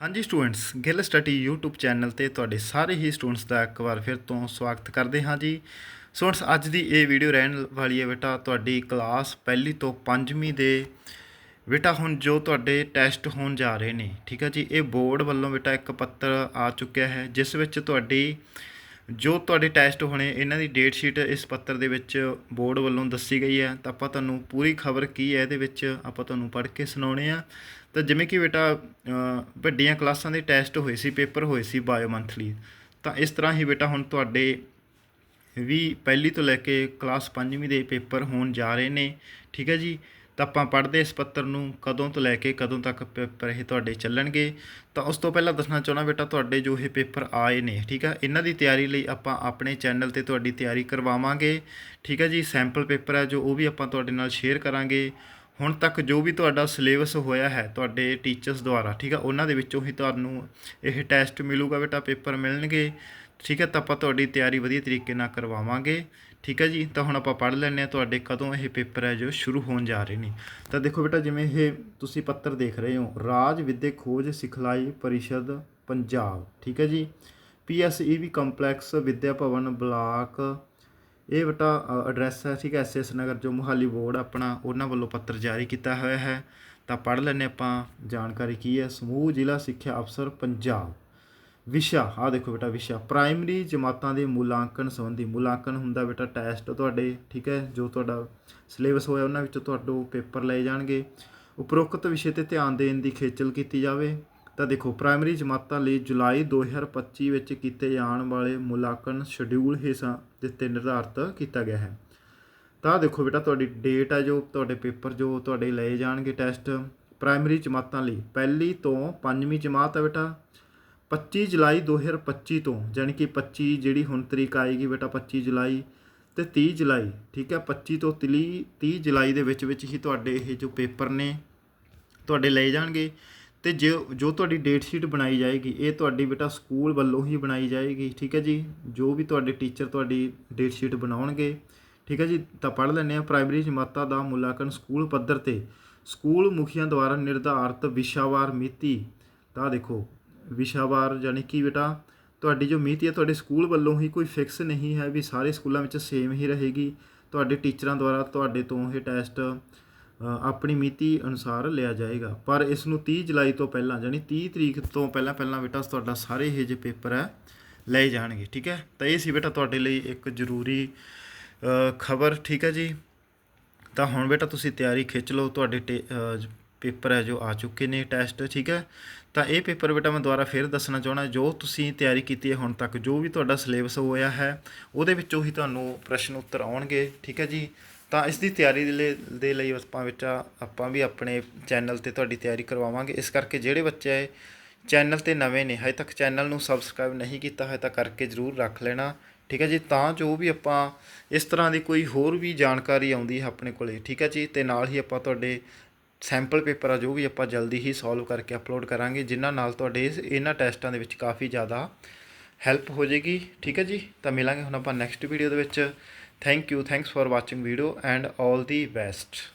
ਹਾਂਜੀ students, Gill study YouTube channel ਤੇ ਤੁਹਾਡੇ ਸਾਰੇ ਹੀ ਸਟੂਡੈਂਟਸ ਦਾ ਇੱਕ ਵਾਰ ਫਿਰ ਤੋਂ ਸਵਾਗਤ ਕਰਦੇ ਹਾਂ ਜੀ। ਸਟੂਡੈਂਟਸ, ਅੱਜ ਦੀ ਇਹ ਵੀਡੀਓ ਰਹਿਣ ਵਾਲੀ ਹੈ ਬੇਟਾ ਤੁਹਾਡੀ ਕਲਾਸ ਪਹਿਲੀ ਤੋਂ ਪੰਜਵੀਂ ਦੇ ਬੇਟਾ ਹੁਣ ਜੋ ਤੁਹਾਡੇ ਟੈਸਟ ਹੋਣ ਜਾ ਰਹੇ ਨੇ, ਠੀਕ ਹੈ ਜੀ? ਇਹ ਬੋਰਡ ਵੱਲੋਂ ਬੇਟਾ ਇੱਕ ਪੱਤਰ ਆ ਚੁੱਕਿਆ ਹੈ, ਜਿਸ ਵਿੱਚ ਤੁਹਾਡੀ ਜੋ ਤੁਹਾਡੇ ਟੈਸਟ ਹੋਣੇ, ਇਹਨਾਂ ਦੀ ਡੇਟ ਸ਼ੀਟ ਇਸ ਪੱਤਰ ਦੇ ਵਿੱਚ ਬੋਰਡ ਵੱਲੋਂ ਦੱਸੀ ਗਈ ਹੈ। ਤਾਂ ਆਪਾਂ ਤੁਹਾਨੂੰ ਪੂਰੀ ਖਬਰ ਕੀ ਹੈ, ਇਹਦੇ ਵਿੱਚ ਆਪਾਂ ਤੁਹਾਨੂੰ ਪੜ੍ਹ ਕੇ ਸੁਣਾਉਣੇ ਆ। ਤਾਂ ਜਿਵੇਂ ਕਿ ਬੇਟਾ ਵੱਡੀਆਂ ਕਲਾਸਾਂ ਦੇ ਟੈਸਟ ਹੋਏ ਸੀ, ਪੇਪਰ ਹੋਏ ਸੀ ਬਾਇਓ ਮੰਥਲੀ ਤਾਂ ਇਸ ਤਰ੍ਹਾਂ ਹੀ ਬੇਟਾ ਹੁਣ ਤੁਹਾਡੇ ਵੀ ਪਹਿਲੀ ਤੋਂ ਲੈ ਕੇ ਕਲਾਸ 5ਵੀਂ ਦੇ ਪੇਪਰ ਹੋਣ ਜਾ ਰਹੇ ਨੇ। ਠੀਕ ਹੈ ਜੀ? ਤਾਂ ਆਪਾਂ ਪੜ੍ਹਦੇ ਇਸ ਪੱਤਰ ਨੂੰ ਕਦੋਂ ਤੋਂ ਲੈ ਕੇ ਕਦੋਂ ਤੱਕ ਪੇਪਰ ਇਹ ਤੁਹਾਡੇ ਚੱਲਣਗੇ। ਤਾਂ ਉਸ ਤੋਂ ਪਹਿਲਾਂ ਦੱਸਣਾ ਚਾਹੁੰਦਾ ਬੇਟਾ ਤੁਹਾਡੇ ਜੋ ਇਹ ਪੇਪਰ ਆਏ ਨੇ, ਠੀਕ ਹੈ ਇਹਨਾਂ ਦੀ ਤਿਆਰੀ ਲਈ ਆਪਾਂ ਆਪਣੇ ਚੈਨਲ ਤੇ ਤੁਹਾਡੀ ਤਿਆਰੀ ਕਰਵਾਵਾਂਗੇ। ਠੀਕ ਹੈ ਜੀ, ਸੈਂਪਲ ਪੇਪਰ ਹੈ ਜੋ ਉਹ ਵੀ ਆਪਾਂ ਤੁਹਾਡੇ ਨਾਲ ਸ਼ੇਅਰ ਕਰਾਂਗੇ। ਹੁਣ ਤੱਕ ਜੋ ਵੀ ਤੁਹਾਡਾ ਸਿਲੇਬਸ ਹੋਇਆ ਹੈ ਤੁਹਾਡੇ ਟੀਚਰਸ ਦੁਆਰਾ, ਠੀਕ ਹੈ ਉਹਨਾਂ ਦੇ ਵਿੱਚੋਂ ਹੀ ਤੁਹਾਨੂੰ ਇਹ ਟੈਸਟ ਮਿਲੂਗਾ ਬੇਟਾ, ਪੇਪਰ ਮਿਲਣਗੇ, ਠੀਕ ਹੈ ਤਾਂ ਆਪਾਂ ਤੁਹਾਡੀ ਤਿਆਰੀ ਵਧੀਆ ਤਰੀਕੇ ਨਾਲ ਕਰਵਾਵਾਂਗੇ, ਠੀਕ ਹੈ ਜੀ, ਤਾਂ ਹੁਣ ਆਪਾਂ ਪੜ੍ਹ ਲੈਂਦੇ ਹਾਂ ਤੁਹਾਡੇ ਕਦੋਂ ਇਹ ਪੇਪਰ ਹੈ ਜੋ ਸ਼ੁਰੂ ਹੋਣ ਜਾ ਰਹੇ ਨੇ। ਤਾਂ ਦੇਖੋ ਬੇਟਾ, ਜਿਵੇਂ ਇਹ ਤੁਸੀਂ ਪੱਤਰ ਦੇਖ ਰਹੇ ਹੋ, ਰਾਜ ਵਿਦਿਅਕ ਖੋਜ ਸਿਖਲਾਈ ਪਰਿਸ਼ਦ ਪੰਜਾਬ, ਠੀਕ ਹੈ ਜੀ ਪੀਐਸਈਬੀ ਕੰਪਲੈਕਸ ਵਿਦਿਆ ਭਵਨ ਬਲਾਕ ਇਹ ਬੇਟਾ ਐਡਰੈਸ ਹੈ, ਠੀਕ ਹੈ ਐਸਐਸ ਨਗਰ ਜੋ ਮੁਹਾਲੀ ਬੋਰਡ ਆਪਣਾ ਉਹਨਾਂ ਵੱਲੋਂ ਪੱਤਰ ਜਾਰੀ ਕੀਤਾ ਹੋਇਆ ਹੈ। ਤਾਂ ਪੜ੍ਹ ਲੈਂਦੇ ਆਪਾਂ, ਜਾਣਕਾਰੀ ਕੀ ਹੈ? ਸਮੂਹ ਜ਼ਿਲ੍ਹਾ ਸਿੱਖਿਆ ਅਫਸਰ ਪੰਜਾਬ। ਵਿਸ਼ਾ ਆ ਦੇਖੋ ਬੇਟਾ ਵਿਸ਼ਾ। ਪ੍ਰਾਇਮਰੀ ਜਮਾਤਾਂ ਦੇ ਮੁਲਾਂਕਣ ਸੰਬੰਧੀ ਮੁਲਾਂਕਣ ਹੁੰਦਾ ਬੇਟਾ ਟੈਸਟ ਤੁਹਾਡੇ, ਠੀਕ ਹੈ, ਜੋ ਤੁਹਾਡਾ ਸਿਲੇਬਸ ਹੋਇਆ ਉਹਨਾਂ ਵਿੱਚੋਂ ਤੁਹਾਡੇ ਪੇਪਰ ਲਏ ਜਾਣਗੇ। ਉਪਰੋਕਤ ਵਿਸ਼ੇ ਤੇ ਧਿਆਨ ਦੇਣ ਦੀ ਖੇਚਲ ਕੀਤੀ ਜਾਵੇ। ਤਾਂ ਦੇਖੋ ਪ੍ਰਾਇਮਰੀ ਜਮਾਤਾਂ ਲਈ ਜੁਲਾਈ 2025 ਵਿੱਚ ਕੀਤੇ ਜਾਣ ਵਾਲੇ ਮੁਲਾਂਕਣ ਸ਼ਡਿਊਲ ਹਿੱਸਾ ਦਿੱਤੇ ਨਿਰਧਾਰਤ ਕੀਤਾ ਗਿਆ ਹੈ। ਤਾਂ ਦੇਖੋ ਬੇਟਾ, ਤੁਹਾਡੀ ਡੇਟ ਹੈ ਜੋ, ਤੁਹਾਡੇ ਪੇਪਰ ਜੋ ਤੁਹਾਡੇ ਲਏ ਜਾਣਗੇ ਟੈਸਟ ਪ੍ਰਾਇਮਰੀ ਜਮਾਤਾਂ ਲਈ। ਪਹਿਲੀ ਤੋਂ ਪੰਜਵੀਂ ਜਮਾਤ ਹੈ ਬੇਟਾ 25 ਜੁਲਾਈ 2025 ਤੋਂ ਯਾਨੀ ਕਿ 25 ਜਿਹੜੀ ਹੁਣ ਤਰੀਕ ਆਏਗੀ ਬੇਟਾ 25 ਜੁਲਾਈ ਤੇ 30 ਜੁਲਾਈ, ਠੀਕ ਹੈ? 25 ਤੋਂ 30 30 ਜੁਲਾਈ ਦੇ ਵਿੱਚ ਵਿੱਚ ਹੀ ਤੁਹਾਡੇ ਇਹ ਜੋ ਪੇਪਰ ਨੇ, ਤੁਹਾਡੇ ਲਏ ਜਾਣਗੇ। ਤੇ ਜੋ ਜੋ ਤੁਹਾਡੀ ਡੇਟ ਸ਼ੀਟ ਬਣਾਈ ਜਾਏਗੀ, ਇਹ ਤੁਹਾਡੀ ਬੇਟਾ ਸਕੂਲ ਵੱਲੋਂ ਹੀ ਬਣਾਈ ਜਾਏਗੀ, ਠੀਕ ਹੈ ਜੀ? ਜੋ ਵੀ ਤੁਹਾਡੇ ਟੀਚਰ ਤੁਹਾਡੀ ਡੇਟ ਸ਼ੀਟ ਬਣਾਉਣਗੇ, ਠੀਕ ਹੈ ਜੀ? ਤਾਂ ਪੜ੍ਹ ਲੈਂਦੇ ਆ ਪ੍ਰਾਇਮਰੀ ਜਮਾਤਾਂ ਦਾ ਮੁਲਾਂਕਣ ਸਕੂਲ ਪੱਧਰ ਤੇ। ਸਕੂਲ ਮੁਖੀਆਂ ਦੁਆਰਾ ਨਿਰਧਾਰਤ ਵਿਸ਼ਾਵਾਰ ਮਿਤੀ, ਤਾਂ ਦੇਖੋ, ਵਿਸ਼ਾਵਾਰ ਯਾਨੀ ਕਿ ਬੇਟਾ, ਤੁਹਾਡੀ ਜੋ ਮਿਤੀ ਹੈ, ਤੁਹਾਡੇ ਸਕੂਲ ਵੱਲੋਂ ਹੀ ਕੋਈ ਫਿਕਸ ਨਹੀਂ ਹੈ ਵੀ ਸਾਰੇ ਸਕੂਲਾਂ ਵਿੱਚ ਸੇਮ ਹੀ ਰਹੇਗੀ। ਤੁਹਾਡੇ ਟੀਚਰਾਂ ਦੁਆਰਾ ਤੁਹਾਡੇ ਤੋਂ ਇਹ ਟੈਸਟ ਆਪਣੀ ਮਿਤੀ ਅਨੁਸਾਰ ਲਿਆ ਜਾਏਗਾ। ਪਰ ਇਸ ਨੂੰ 30 ਜੁਲਾਈ ਤੋਂ ਪਹਿਲਾਂ ਯਾਨੀ 30 ਤਰੀਕ ਤੋਂ ਪਹਿਲਾਂ ਪਹਿਲਾਂ ਬੇਟਾ ਤੁਹਾਡਾ ਸਾਰੇ ਇਹ ਜੇ ਪੇਪਰ ਹੈ, ਲਏ ਜਾਣਗੇ, ਠੀਕ ਹੈ? ਤਾਂ ਇਹ ਸੀ ਬੇਟਾ ਤੁਹਾਡੇ ਲਈ ਇੱਕ ਜ਼ਰੂਰੀ ਖਬਰ, ਠੀਕ ਹੈ ਜੀ? ਤਾਂ ਹੁਣ ਬੇਟਾ ਤੁਸੀਂ ਤਿਆਰੀ ਖਿੱਚ ਲਓ, ਤੁਹਾਡੇ ਟੇ- ਪੇਪਰ ਹੈ ਜੋ ਆ ਚੁੱਕੇ ਨੇ ਟੈਸਟ, ਠੀਕ ਹੈ? ਤਾਂ ਇਹ ਪੇਪਰ ਬੇਟਾ ਮੈਂ ਦੁਬਾਰਾ ਫਿਰ ਦੱਸਣਾ ਚਾਹਣਾ ਜੋ ਤੁਸੀਂ ਤਿਆਰੀ ਕੀਤੀ ਹੈ ਹੁਣ ਤੱਕ, ਜੋ ਵੀ ਤੁਹਾਡਾ ਸਿਲੇਬਸ ਹੋਇਆ ਹੈ, ਉਹਦੇ ਵਿੱਚੋਂ ਹੀ ਤੁਹਾਨੂੰ ਪ੍ਰਸ਼ਨ ਉੱਤਰ ਆਉਣਗੇ, ਠੀਕ ਹੈ ਜੀ? ਤਾਂ ਇਸ ਦੀ ਤਿਆਰੀ ਦੇ ਲਈ ਦੇ ਲਈ ਆਪਾਂ ਵਿੱਚ ਆਪਾਂ ਵੀ ਆਪਣੇ ਚੈਨਲ ਤੇ ਤੁਹਾਡੀ ਤਿਆਰੀ ਕਰਵਾਵਾਂਗੇ। ਇਸ ਕਰਕੇ ਜਿਹੜੇ ਬੱਚੇ ਚੈਨਲ ਤੇ ਨਵੇਂ ਨੇ, ਹਜੇ ਤੱਕ ਚੈਨਲ ਨੂੰ ਸਬਸਕ੍ਰਾਈਬ ਨਹੀਂ ਕੀਤਾ ਹੈ ਤਾਂ ਕਰਕੇ ਜ਼ਰੂਰ ਰੱਖ ਲੈਣਾ। ਠੀਕ ਹੈ ਜੀ? ਤਾਂ ਜੋ ਵੀ ਆਪਾਂ ਇਸ ਤਰ੍ਹਾਂ ਦੀ ਕੋਈ ਹੋਰ ਵੀ ਜਾਣਕਾਰੀ ਆਉਂਦੀ ਹੈ ਆਪਣੇ ਕੋਲੇ, ਠੀਕ ਹੈ ਜੀ? ਤੇ ਨਾਲ ਹੀ ਆਪਾਂ ਤੁਹਾਡੇ ਸੈਂਪਲ ਪੇਪਰ ਆ, ਜੋ ਵੀ ਆਪਾਂ ਜਲਦੀ ਹੀ ਸੋਲਵ ਕਰਕੇ ਅਪਲੋਡ ਕਰਾਂਗੇ, ਜਿਨ੍ਹਾਂ ਨਾਲ ਤੁਹਾਡੇ ਇਸ- ਇਹਨਾਂ ਟੈਸਟਾਂ ਦੇ ਵਿੱਚ ਕਾਫੀ ਜ਼ਿਆਦਾ ਹੈਲਪ ਹੋ ਜਾਏਗੀ। ਠੀਕ ਹੈ ਜੀ? ਤਾਂ ਮਿਲਾਂਗੇ ਹੁਣ ਆਪਾਂ ਨੈਕਸਟ ਵੀਡੀਓ ਦੇ ਵਿੱਚ। thank you. Thanks for watching video and all the best.